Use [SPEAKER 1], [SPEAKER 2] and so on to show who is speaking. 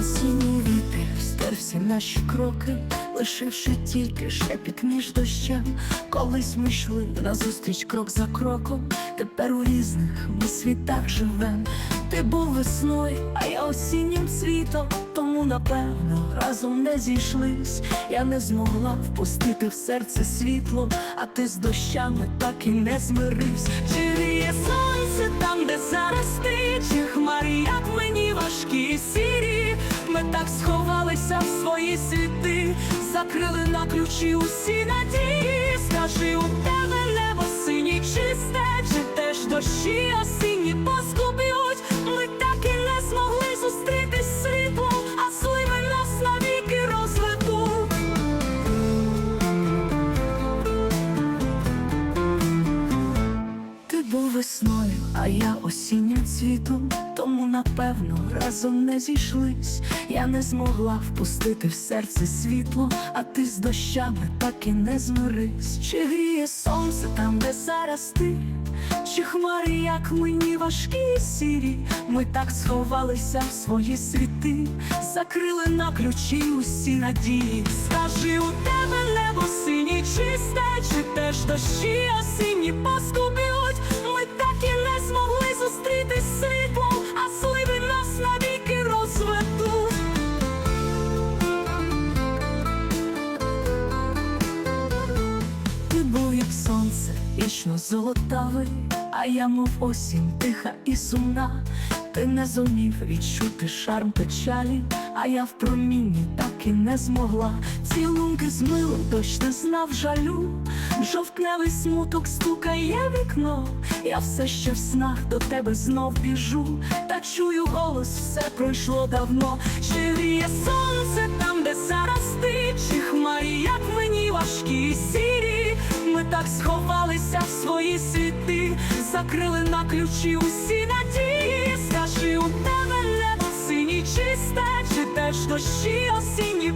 [SPEAKER 1] Осінній вітер стер всі наші кроки, лишивши тільки шепіт між дощем. Колись ми йшли назустріч крок за кроком, тепер у різних ми світах живем. Ти був весною, а я осіннім цвітом, тому напевно разом не зійшлись. Я не змогла впустити в серце світло, а ти з дощами так і не змирився. Так сховалися в свої світи, закрили на ключі усі надії. Я осіннім цвітом, тому напевно разом не зійшлись. Я не змогла впустити в серце світло, а ти з дощами так і не змирись. Чи гріє сонце там, де зараз ти? Чи хмари, як мені важкі і сірі? Ми так сховалися в свої світи, закрили на ключі усі надії. Скажи, у тебе небо синє чисте, чи теж дощі осінні поскуб'ють? Вічно золотавий, а я, мов осінь, тиха і сумна. Ти не зумів відчути шарм печалі, а я в промінні так і не змогла. Цілунки з милом дощ не знав жалю. Жовтневий смуток стукає вікно. Я все ще в снах до тебе знов біжу, та чую голос, все пройшло давно. Чи віє сонце там, де зараз ти, чи хмарі, як мені важкі сірі. Ми так сховалися в свої світи, закрили на ключі усі надії. Скажи, у тебе небо синє чисте, чи теж дощі осінні